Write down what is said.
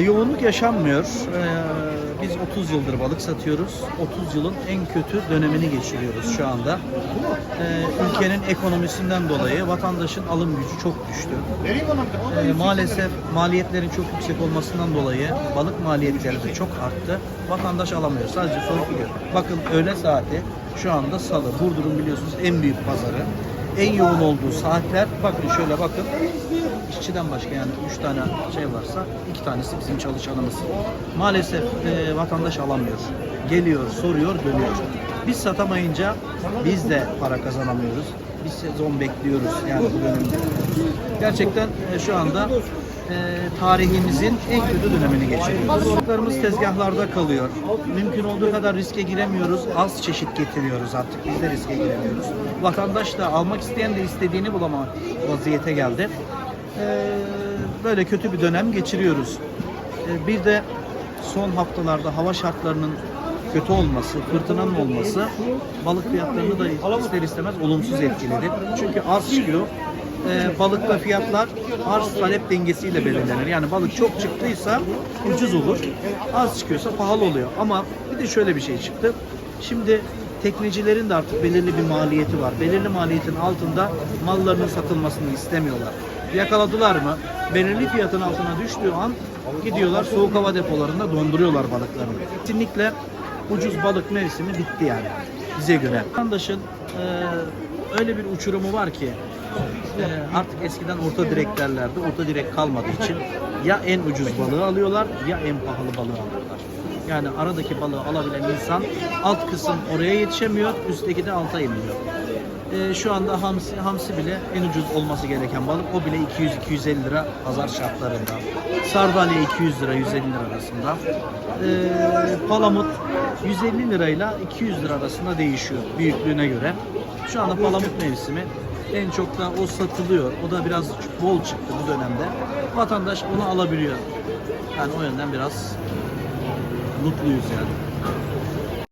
Yoğunluk yaşanmıyor. Ee, Biz 30 yıldır balık satıyoruz. 30 yılın en kötü dönemini geçiriyoruz şu anda. Ee, Ülkenin ekonomisinden dolayı vatandaşın alım gücü çok düştü. Ee, Maalesef maliyetlerin çok yüksek olmasından dolayı balık maliyetleri de çok arttı. Vatandaş alamıyor. Sadece sorun bu. Bakın öğle saati şu anda salı. Burdur'un biliyorsunuz en büyük pazarı. En yoğun olduğu saatler bakın şöyle bakın işçiden başka yani üç tane şey varsa iki tanesi bizim çalışanımız. Maalesef e, vatandaş alamıyor. Geliyor, soruyor, dönüyor. Biz satamayınca biz de para kazanamıyoruz. Biz sezon bekliyoruz yani bu dönemde. Gerçekten e, şu anda e, tarihimizin en kötü dönemini geçiriyoruz. Balıklarımız tezgahlarda kalıyor. Mümkün olduğu kadar riske giremiyoruz. Az çeşit getiriyoruz artık. Biz de riske giremiyoruz. Vatandaş da almak isteyen de istediğini bulama vaziyete geldi. Ee, böyle kötü bir dönem geçiriyoruz. Ee, bir de son haftalarda hava şartlarının kötü olması, fırtınanın olması balık fiyatlarını da ister istemez olumsuz etkiledi. Çünkü arz çıkıyor. Ee, balıkta fiyatlar arz talep dengesiyle belirlenir. Yani balık çok çıktıysa ucuz olur. Az çıkıyorsa pahalı oluyor. Ama bir de şöyle bir şey çıktı. Şimdi teknecilerin de artık belirli bir maliyeti var. Belirli maliyetin altında mallarının satılmasını istemiyorlar. Yakaladılar mı? Belirli fiyatın altına düştüğü an gidiyorlar soğuk hava depolarında donduruyorlar balıklarını. Kesinlikle ucuz balık mevsimi bitti yani bize göre. Vatandaşın e, öyle bir uçurumu var ki e, artık eskiden orta direk derlerdi. Orta direk kalmadığı için ya en ucuz balığı alıyorlar ya en pahalı balığı alıyorlar. Yani aradaki balığı alabilen insan alt kısım oraya yetişemiyor, üstteki de alta inmiyor. Ee, şu anda hamsi, hamsi bile en ucuz olması gereken balık. O bile 200-250 lira pazar şartlarında. Sardalya 200 lira 150 lira arasında. Ee, palamut 150 lirayla 200 lira arasında değişiyor büyüklüğüne göre. Şu anda palamut mevsimi. En çok da o satılıyor. O da biraz bol çıktı bu dönemde. Vatandaş onu alabiliyor. Yani o yönden biraz mutluyuz yani.